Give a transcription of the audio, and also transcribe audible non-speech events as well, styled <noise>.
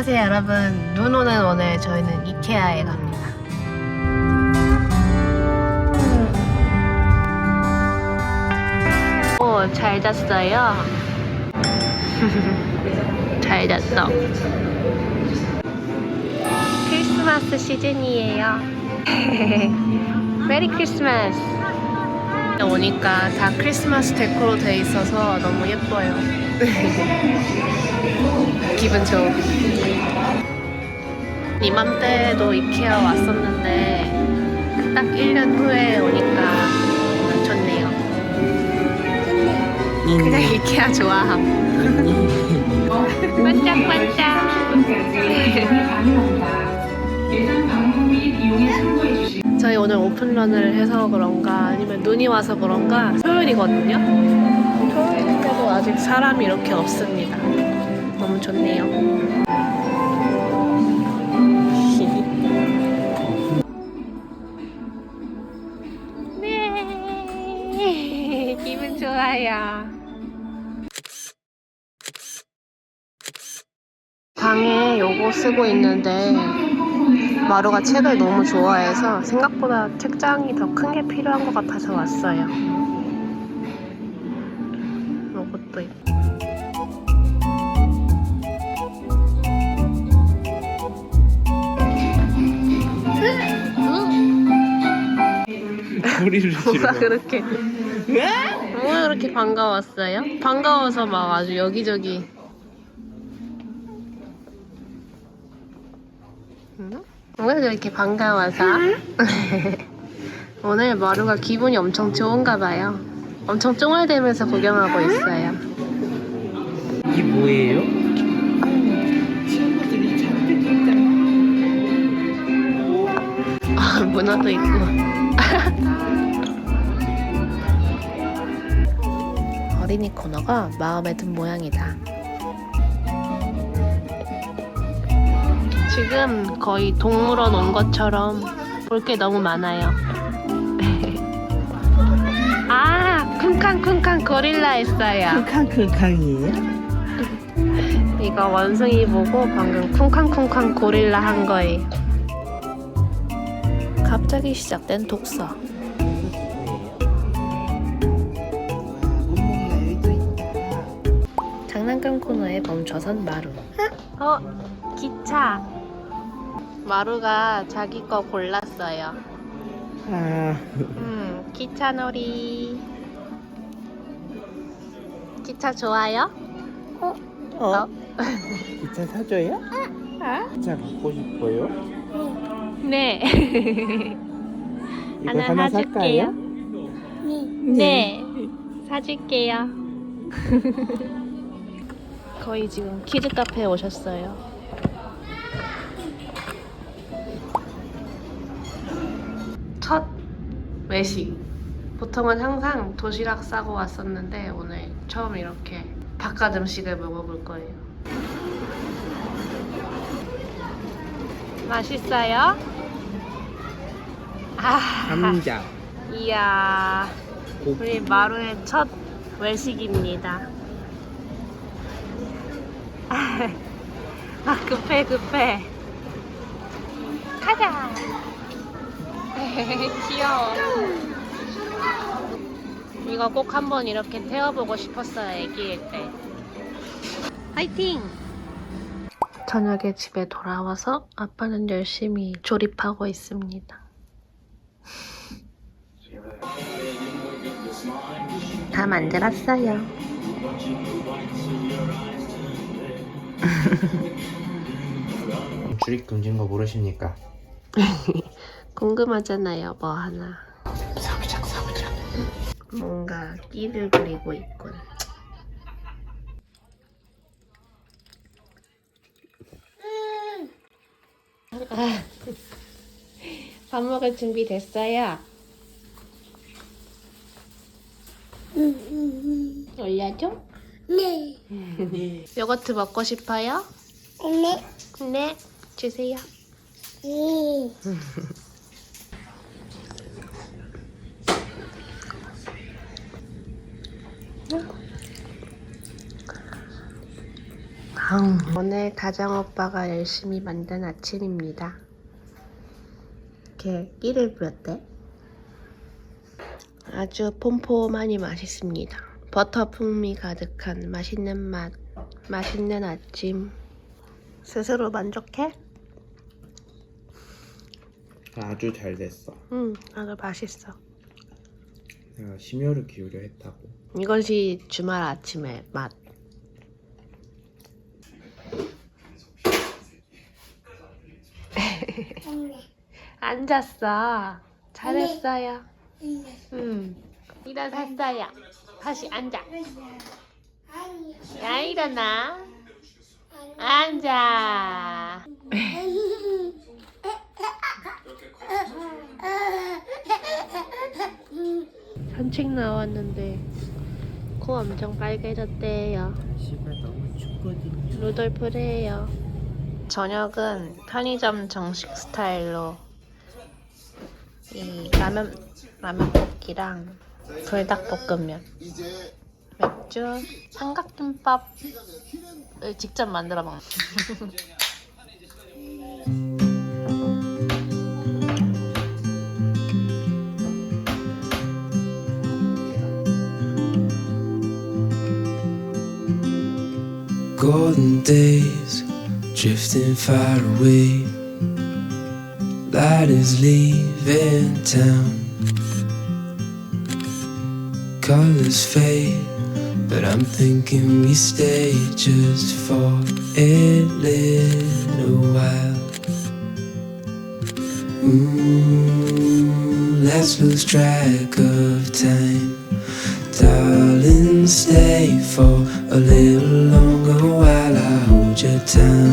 안녕하세요 여러분. 눈 오는 오늘 저희는 이케아에 갑니다. 오, 잘 잤어요? <laughs> 잘 잤어. 크리스마스 시즌이에요. <laughs> 메리 크리스마스. 오니까 다 크리스마스 데코로 돼 있어서 너무 예뻐요 <laughs> 기분 좋음 이맘때도 이케아 왔었는데 딱 1년 후에 오니까 좋네요. 그냥 이케아 좋아함 반짝반짝. 저희 오늘 오픈런을 해서 그런가 아니면 눈이 와서 그런가? 토요일이거든요? 토요일인데도 아직 사람이 이렇게 없습니다 좋네요 <laughs> 네 기분 좋아요 방에 요거 쓰고 있는데 마루가 책을 너무 좋아해서 생각보다 책장이 더 큰 게 필요한 것 같아서 왔어요. 요것도 있고. 소리를 뭐가 지르고 그렇게 뭐가 그렇게 반가웠어요? 반가워서 막 아주 여기저기 응? 왜 그렇게 반가워서? <laughs> 오늘 마루가 기분이 엄청 좋은가 봐요. 엄청 쫑알대면서 구경하고 있어요. 이게 뭐예요? 아, 문어도 있고. 어린이 코너가 마음에 든 모양이다. 지금 거의 동물원 온 것처럼 볼 게 너무 많아요. <laughs> 아, 쿵쾅쿵쾅 고릴라 있어요. 캉캉캉이에요? 이거 원숭이 보고 방금 쿵쾅쿵쾅 고릴라 한 거예요. 갑자기 시작된 독서. 장난감 코너에 멈춰선 마루. 어, 기차. 마루가 자기 거 골랐어요. 아 음, 기차 놀이. 기차 좋아요? 어? 어? 기차 사줘요? 기차 갖고 싶어요? 네. <laughs> 이거 하나 하나 사줄게요. 살까요? 네. 사줄게요. <laughs> 거의 지금 키즈 카페에 오셨어요. 첫 외식. 보통은 항상 도시락 싸고 왔었는데 오늘 처음 이렇게 바깥 음식을 먹어볼 거예요. 맛있어요? 아, 감자 이야. 우리 마루의 첫 외식입니다. <laughs> 아 급해 급해. 가자. <laughs> 귀여워. 이거 꼭 한번 이렇게 태워보고 싶었어요 애기일 때. 화이팅! 저녁에 집에 돌아와서 아빠는 열심히 조립하고 있습니다. <laughs> 다 만들었어요. <laughs> 출입 금지인 거 모르십니까? <laughs> 궁금하잖아요, 뭐 하나. 사부작 사부작 뭔가 끼를 그리고 있군. 아, 밥 먹을 준비 됐어요? 올려줘? 네. 요거트 먹고 싶어요? 네. 네, 주세요. 네. 오늘 다정 오빠가 열심히 만든 아침입니다. 이렇게 끼를 부렸대. 아주 폼폼하니 맛있습니다. 버터 풍미 가득한 맛있는 맛, 맛있는 아침. 스스로 만족해? 아주 잘 됐어. 응, 아주 맛있어. 내가 심혈을 기울여 했다고. 이것이 주말 아침의 맛. <laughs> 앉았어. 잘했어요. 응. 일어섰어요. 다시 앉아. 야, 일어나. 앉아. 산책 나왔는데 코 엄청 빨개졌대요. 날씨가 너무 춥거든요. 루돌프래요. 저녁은 편의점 정식 스타일로 이 라면 라면 볶기랑 불닭볶음면, 맥주, 삼각김밥을 직접 만들어 먹는. golden days drifting far away. Light is leaving town. colors fade, but I'm thinking we stay just for a little while. Ooh, let's lose track of time. Darling, stay for a little longer while I hold your time.